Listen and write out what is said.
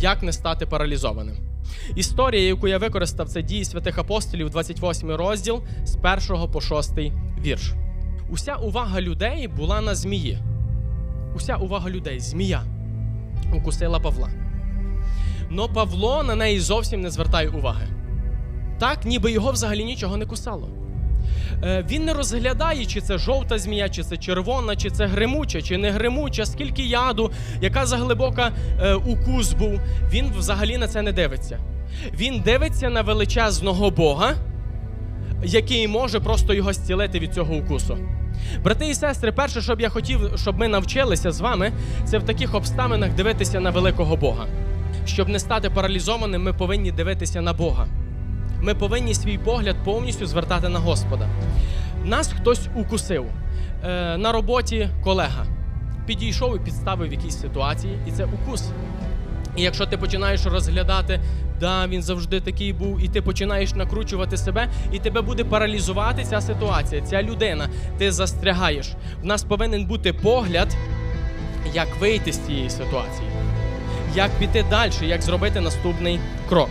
як не стати паралізованим. Історія, яку я використав, це дії святих апостолів, 28 розділ з 1 по 6 вірш. Уся увага людей була на змії. Уся увага людей, змія, укусила Павла. Но Павло на неї зовсім не звертає уваги. Так, ніби його взагалі нічого не кусало. Е, Він не розглядає, чи це жовта змія, чи це червона, чи це гримуча, чи не гримуча, скільки яду, яка заглибока е, укус був. Він взагалі на це не дивиться. Він дивиться на величезного Бога, який може просто його зцілити від цього укусу. Брати і сестри, перше, що б я хотів, щоб ми навчилися з вами, це в таких обставинах дивитися на великого Бога. Щоб не стати паралізованим, ми повинні дивитися на Бога. Ми повинні свій погляд повністю звертати на Господа. Нас хтось укусив е, на роботі колега. Підійшов і підставив в якійсь ситуації, і це укус. І якщо ти починаєш розглядати, да, він завжди такий був, і ти починаєш накручувати себе, і тебе буде паралізувати ця ситуація, ця людина. Ти застрягаєш. В нас повинен бути погляд, як вийти з цієї ситуації, як піти далі, як зробити наступний крок.